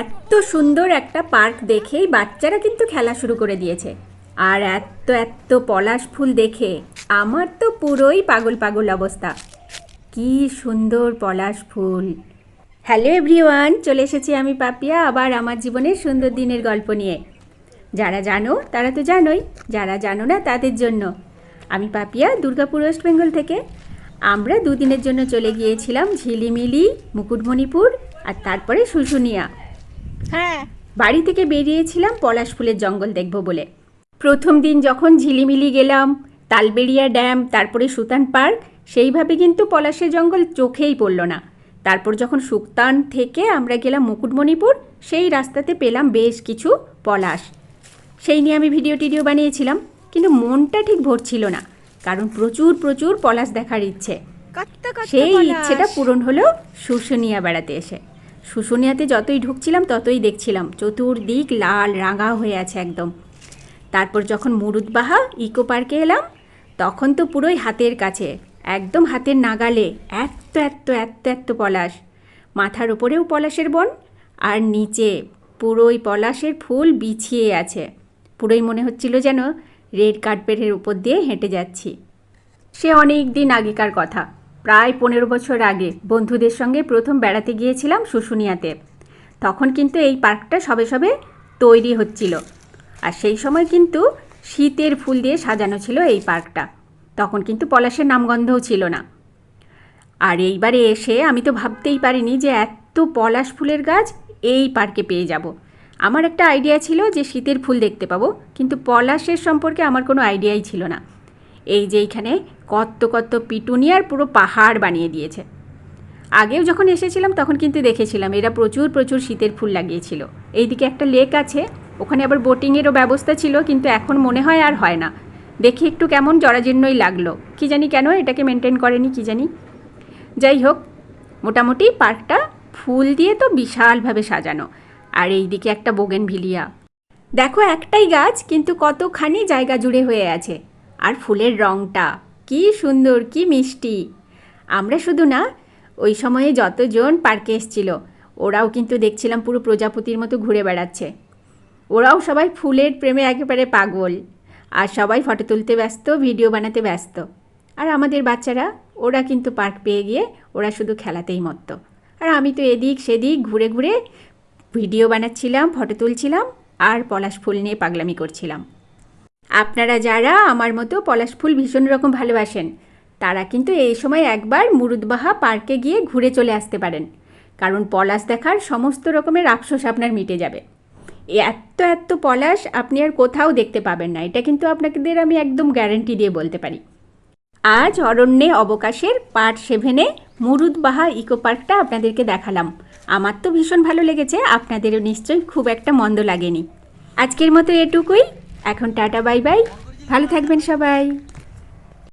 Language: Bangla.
এত সুন্দর একটা পার্ক দেখেই বাচ্চারা কিন্তু খেলা শুরু করে দিয়েছে। আর এত এত পলাশ ফুল দেখে আমার তো পুরোই পাগল পাগল অবস্থা। কি সুন্দর পলাশ ফুল। হ্যালো এভরিওয়ান, চলে এসেছি আমি পাপিয়া আবার আমার জীবনের সুন্দর দিনের গল্প নিয়ে। যারা জানো, তারা তো জানোই, যারা জানো না তাদের জন্য। আমি পাপিয়া, দুর্গাপুর ওয়েস্ট বেঙ্গল থেকে। আমরা দুদিনের জন্য চলে গিয়েছিলাম ঝিলিমিলি, মুকুটমণিপুর আর তারপরে শুশুনিয়া। হ্যাঁ। বাড়ি থেকে বেরিয়েছিলাম পলাশ ফুলের জঙ্গল দেখব বলে। প্রথম দিন যখন ঝিলিমিলি গেলাম তালবেড়িয়া ড্যাম তারপরে সুতান পার্ক সেইভাবে কিন্তু পলাশের জঙ্গল চোখেই পড়ল না। তারপর যখন সুক্তান থেকে আমরা গেলাম মুকুটমণিপুর সেই রাস্তাতে পেলাম বেশ কিছু পলাশ। সেই নিয়ে আমি ভিডিও টিডিও বানিয়েছিলাম কিন্তু মনটা ঠিক ভরছিল না কারণ প্রচুর প্রচুর পলাশ দেখার ইচ্ছে। সেই ইচ্ছেটা পূরণ হলো শুশুনিয়া বেড়াতে এসে। শুশুনিয়াতে যতই ঢুকছিলাম, ততই দেখছিলাম। চতুর্দিক লাল, রাঙা হয়ে আছে একদম। তারপর যখন মুরুদবাহা, ইকো পার্কে এলাম, তখন তো পুরোই হাতের কাছে, একদম হাতের নাগালে এত এত এত এত পলাশ। মাথার ওপরেও পলাশের বন, আর নিচে পুরোই পলাশের ফুল বিছিয়ে আছে। পুরোই মনে হচ্ছিল যেন রেড কার্পেটের উপর দিয়ে হেঁটে যাচ্ছি। সে অনেক দিন আগেকার কথা। প্রায় পনেরো বছর আগে বন্ধুদের সঙ্গে প্রথম বেড়াতে গিয়েছিলাম শুশুনিয়াতে। তখন কিন্তু এই পার্কটা সবে সবে তৈরি হচ্ছিল। আর সেই সময় কিন্তু শীতের ফুল দিয়ে সাজানো ছিল এই পার্কটা। তখন কিন্তু পলাশের নামগন্ধও ছিল না। আর এইবারে এসে আমি তো ভাবতেই পারিনি যে এত পলাশ ফুলের গাছ এই পার্কে পেয়ে যাব। আমার একটা আইডিয়া ছিল যে শীতের ফুল দেখতে পাবো, কিন্তু পলাশের সম্পর্কে আমার কোনো আইডিয়াই ছিল না। এই যে এইখানে কত কত পিটুনিয়ার পুরো পাহাড় বানিয়ে দিয়েছে। আগেও যখন এসেছিলাম তখন কিন্তু দেখেছিলাম, এরা প্রচুর প্রচুর শীতের ফুল লাগিয়েছিল। এইদিকে একটা লেক আছে, ওখানে আবার বোটিংয়েরও ব্যবস্থা ছিল, কিন্তু এখন মনে হয় আর হয় না। দেখে একটু কেমন জরাজীর্ণই লাগল। কি জানি কেন এটাকে মেনটেন করেনি, কি জানি। যাই হোক, মোটামুটি পার্কটা ফুল দিয়ে তো বিশালভাবে সাজানো। আর এইদিকে একটা বোগেন ভিলিয়া দেখো একটাই গাছ, কিন্তু কতখানি জায়গা জুড়ে হয়ে আছে। আর ফুলের রঙটা কি সুন্দর, কি মিষ্টি। আমরা শুধু না, ওই সময়ে যতজন পার্কে এসছিল, ওরাও কিন্তু দেখছিলাম পুরো প্রজাপতির মতো ঘুরে বেড়াচ্ছে। ওরাও সবাই ফুলের প্রেমে একেবারে পাগল, আর সবাই ফটো তুলতে ব্যস্ত, ভিডিও বানাতে ব্যস্ত। আর আমাদের বাচ্চারা, ওরা কিন্তু পার্ক পেয়ে গিয়ে ওরা শুধু খেলাতেই মত্ত। আর আমি তো এদিক সেদিক ঘুরে ঘুরে ভিডিও বানাচ্ছিলাম, ফটো তুলছিলাম, আর পলাশ ফুল নিয়ে পাগলামি করছিলাম। আপনারা যারা আমার মতো পলাশ ফুল ভীষণ রকম ভালোবাসেন, তারা কিন্তু এই সময় একবার মুরুদবাহা পার্কে গিয়ে ঘুরে চলে আসতে পারেন। কারণ পলাশ দেখার সমস্ত রকমের আফসোস আপনার মিটে যাবে। এত এত পলাশ আপনি আর কোথাও দেখতে পাবেন না। এটা কিন্তু আপনাদের আমি একদম গ্যারেন্টি দিয়ে বলতে পারি। আজ অরণ্যে অবকাশের পার্ট সেভেনে মুরুদবাহা ইকো পার্কটা আপনাদেরকে দেখালাম। আমার তো ভীষণ ভালো লেগেছে, আপনাদেরও নিশ্চয়ই খুব একটা মন্দ লাগেনি। আজকের মতো এটুকুই। এখন টাটা বাই বাই। ভালো থাকবেন সবাই।